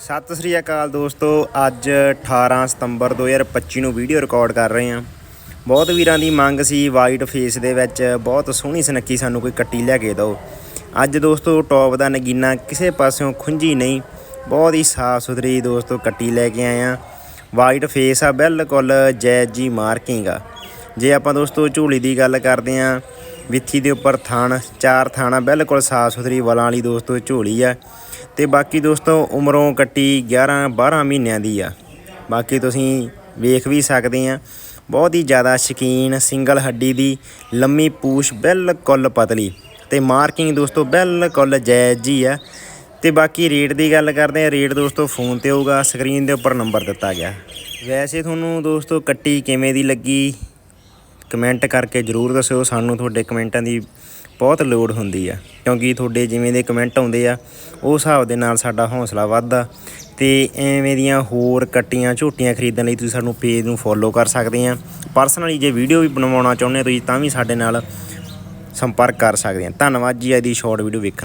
ਸਤਿ ਸ੍ਰੀ ਅਕਾਲ ਦੋਸਤੋ, ਅੱਜ 18 ਸਤੰਬਰ 2025 ਨੂੰ ਵੀਡੀਓ ਰਿਕਾਰਡ ਕਰ ਰਹੇ ਹਾਂ। ਬਹੁਤ ਵੀਰਾਂ ਦੀ ਮੰਗ ਸੀ ਵਾਈਟ ਫੇਸ ਦੇ ਵਿੱਚ, ਬਹੁਤ ਸੋਹਣੀ ਸੁਨੱਖੀ ਸਾਨੂੰ ਕੋਈ ਕੱਟੀ ਲੈ ਕੇ ਦਿਓ। ਅੱਜ ਦੋਸਤੋ ਟੌਪ ਦਾ ਨਗੀਨਾ ਕਿਸੇ ਪਾਸਿਓਂ ਖੁੰਝੀ ਨਹੀਂ, ਬਹੁਤ ਹੀ ਸਾਫ਼ ਸੁਥਰੀ ਦੋਸਤੋ ਕੱਟੀ ਲੈ ਕੇ ਆਏ ਆ ਵਾਈਟ ਫੇਸ ਆ, ਬਿਲਕੁਲ ਜੈਜ ਜੀ ਮਾਰਕਿੰਗ ਆ। ਜੇ ਆਪਾਂ ਦੋਸਤੋ ਝੂਲੀ ਦੀ ਗੱਲ ਕਰਦੇ ਆ ਵਿੱਥੀ ਦੇ ਉੱਪਰ ਥਣ, ਚਾਰ ਥਾਣਾ ਬਿਲਕੁਲ ਸਾਫ਼ ਸੁਥਰੀ ਵਲਾਂ ਵਾਲੀ ਦੋਸਤੋ ਝੋਲੀ ਆ। ਤੇ ਬਾਕੀ ਦੋਸਤੋ ਉਮਰੋਂ ਕੱਟੀ 11 12 ਮਹੀਨਿਆਂ ਦੀ ਆ। ਬਾਕੀ ਤੁਸੀਂ ਵੇਖ ਵੀ ਸਕਦੇ ਆ। ਬਹੁਤ ਹੀ ਜ਼ਿਆਦਾ ਸ਼ਕੀਨ ਸਿੰਗਲ ਹੱਡੀ ਦੀ ਲੰਮੀ ਪੂਛ ਬਿਲਕੁਲ ਪਤਲੀ ਤੇ ਮਾਰਕਿੰਗ ਦੋਸਤੋ ਬਿਲਕੁਲ ਜਾਇਜ਼ ਜੀ ਆ। ਤੇ ਬਾਕੀ ਰੇਟ ਦੀ ਗੱਲ ਕਰਦੇ ਆ, ਰੇਟ ਦੋਸਤੋ ਫੋਨ ਤੇ ਹੋਊਗਾ, ਸਕਰੀਨ ਦੇ ਉੱਪਰ ਨੰਬਰ ਦਿੱਤਾ ਗਿਆ। ਵੈਸੇ ਤੁਹਾਨੂੰ ਦੋਸਤੋ ਕੱਟੀ ਕਿਵੇਂ ਦੀ ਲੱਗੀ? ਕਮੈਂਟ ਕਰਕੇ ਜਰੂਰ ਦੱਸਿਓ, ਸਾਨੂੰ ਤੁਹਾਡੇ ਕਮੈਂਟਾਂ ਦੀ ਬਹੁਤ ਲੋੜ ਹੁੰਦੀ ਆ। ਕਿਉਂਕਿ ਤੁਹਾਡੇ ਜਿਵੇਂ ਦੇ ਕਮੈਂਟ ਆਉਂਦੇ ਆ ਉਸ ਹਿਸਾਬ ਦੇ ਨਾਲ ਸਾਡਾ ਹੌਸਲਾ ਵੱਧਦਾ। ਤੇ ਐਵੇਂ ਦੀਆਂ ਹੋਰ ਕੱਟੀਆਂ ਝੋਟੀਆਂ ਖਰੀਦਣ ਲਈ ਤੁਸੀਂ ਸਾਨੂੰ ਪੇਜ ਨੂੰ ਫੋਲੋ ਕਰ ਸਕਦੇ ਆ। ਪਰਸਨਲੀ ਜੇ ਵੀਡੀਓ ਵੀ ਬਣਵਾਉਣਾ ਚਾਹੁੰਦੇ ਹੋ, ਤੁਸੀਂ ਤਾਂ ਵੀ ਸਾਡੇ ਨਾਲ ਸੰਪਰਕ ਕਰ ਸਕਦੇ ਆ। ਧੰਨਵਾਦ ਜੀ ਅੱਜ ਦੀ ਸ਼ਾਰਟ ਵੀਡੀਓ ਵੇਖਣ